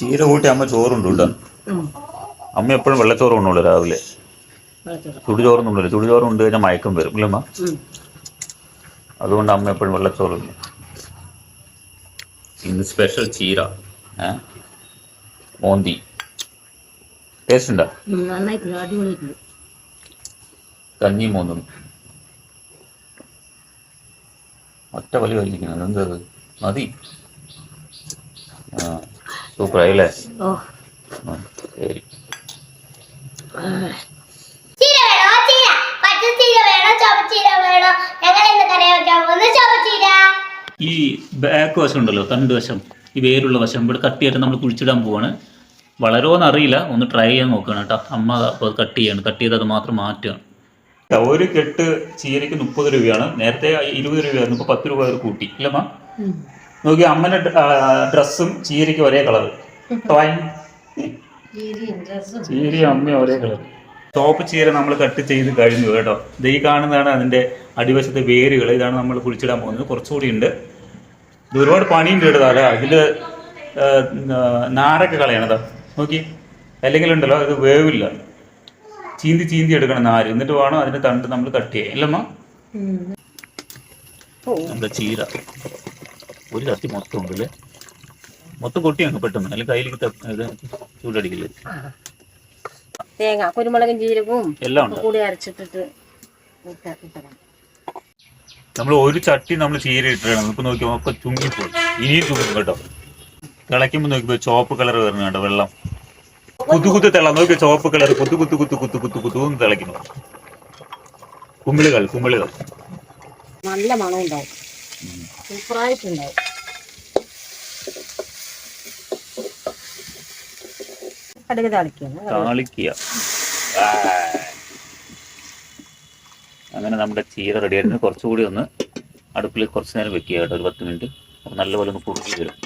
ചീര കൂട്ടി അമ്മ ചോറുണ്ട് കേട്ടോ. അമ്മ എപ്പോഴും വെള്ളച്ചോറ് ഉണ്ടല്ലോ രാവിലെ. വെള്ളച്ചോറ്. ചുടുചോറൊന്നും ഉണ്ടല്ലോ ചുടുചോറ് കൊണ്ട് കഴിഞ്ഞാൽ മയക്കം വരും ഇല്ലമ്മ അമ്മ? അതുകൊണ്ട് അമ്മ എപ്പോഴും വെള്ളച്ചോറ്. ഇന്ന് സ്പെഷ്യൽ ചീര മോന്തി. ടേസ്റ്റ് ഉണ്ടോ? കഞ്ഞി മോന്തും. ഒറ്റ വലി വലിക്കുന്നത് എന്താ? മതി ആ സൂപ്പറായി അല്ലേ ഓ ആ, ശരി ചീര വേണോ ചീര പച്ചച്ചീര വേണോ ചുവച്ചീര വേണോ ഞങ്ങൾ ഇന്ന് കറി വെക്കാൻ പോകുന്ന ചുവച്ചീര ഈ ബാക്ക് വശം ഉണ്ടല്ലോ തണ്ട് വശം. ഈ വേരുള്ള വശം. ഇവിടെ കട്ട് ചെയ്തിട്ട് നമ്മൾ കുഴിച്ചിടാൻ പോവാണ്. വളരുമോന്ന് അറിയില്ല. ഒന്ന് ട്രൈ ചെയ്യാൻ നോക്കുകയാണ് കേട്ടോ. അമ്മ അപ്പോൾ അത് കട്ട് ചെയ്യാണ്. കട്ട് ചെയ്ത് അത് മാത്രം മാറ്റുകയാണ് ഒരു കെട്ട് ചീരയ്ക്ക് മുപ്പത് രൂപയാണ്. നേരത്തെ ഇരുപത് രൂപയായിരുന്നു. ഇപ്പോൾ പത്ത് രൂപ കൂട്ടി. ഇല്ലമ്മ. നോക്കി അമ്മന്റെ ഡ്രസ്സും ചീരയ്ക്ക് ഒരേ കളർ ചീരയും അമ്മയും ഒരേ കളർ ടോപ്പ് ചീര നമ്മൾ കട്ട് ചെയ്ത് കഴിഞ്ഞു കേട്ടോ. ഇത് ഈ കാണുന്നതാണ് അതിന്റെ അടിവശത്തെ വേരുകൾ. ഇതാണ് നമ്മൾ കുളിച്ചിടാൻ പോകുന്നത്. കുറച്ചുകൂടി ഉണ്ട്. ഇത് ഒരുപാട് പണിയുണ്ട് കേട്ടോ അല്ല അതിൽ നാരൊക്കെ കളയണതാ നോക്കി. അല്ലെങ്കിൽ ഉണ്ടല്ലോ അത് വേവില്ല. ചീന്തി ചീന്തി എടുക്കണം നാര്. എന്നിട്ട് വേണം അതിന്റെ തണ്ട് നമ്മൾ കട്ട് ചെയ്യാം ഇല്ലമ്മ? നമ്മുടെ ചീര? ഒരു കത്തി മൊത്തം ഉണ്ടല്ലേ മൊത്തം കൊട്ടി അങ്ങ് പെട്ടെന്ന്. അല്ലെങ്കിൽ കയ്യിലേക്ക് ഇത് ചൂടടിക്കില്ലേ തേങ്ങ കുരുമുളകും ജീരകവും എല്ലാം ഉണ്ട്. കൂടി അരച്ചിട്ടിട്ട്. നമ്മൾ ഒരു ചട്ടി നമ്മൾ ചീര ഇട്ടിടണം ഇപ്പൊ നോക്കിയാൽ ഒക്കെ ചുങ്ങിപ്പോയി. ഇനിയും ചുങ്ങും കേട്ടോ. തിളയ്ക്കുമ്പോ നോക്കിയപ്പോ ചോപ്പ് കളർ വരുന്നു കേട്ടോ വെള്ളം. കുത്തു കുത്തു തിള നോക്കിയ ചോപ്പ് കളർ കുത്തു കുത്തു കുത്തു കുത്തു കുത്തു കുത്തു തിളയ്ക്കുന്നു. കുമ്പിളുകൾ കുമിളുകൾ നല്ല മണം ഉണ്ടാവും സൂപ്പറായിട്ടുണ്ടാവും. കടുക് താളിക്കുക. അങ്ങനെ നമ്മുടെ ചീര റെഡി കുറച്ചുകൂടി ഒന്ന് അടുപ്പിൽ കുറച്ച് നേരം വെക്കുക കേട്ടോ. ഒരു പത്ത് മിനിറ്റ്. നല്ലപോലെ ഒന്ന് കുറുക്കി വരും.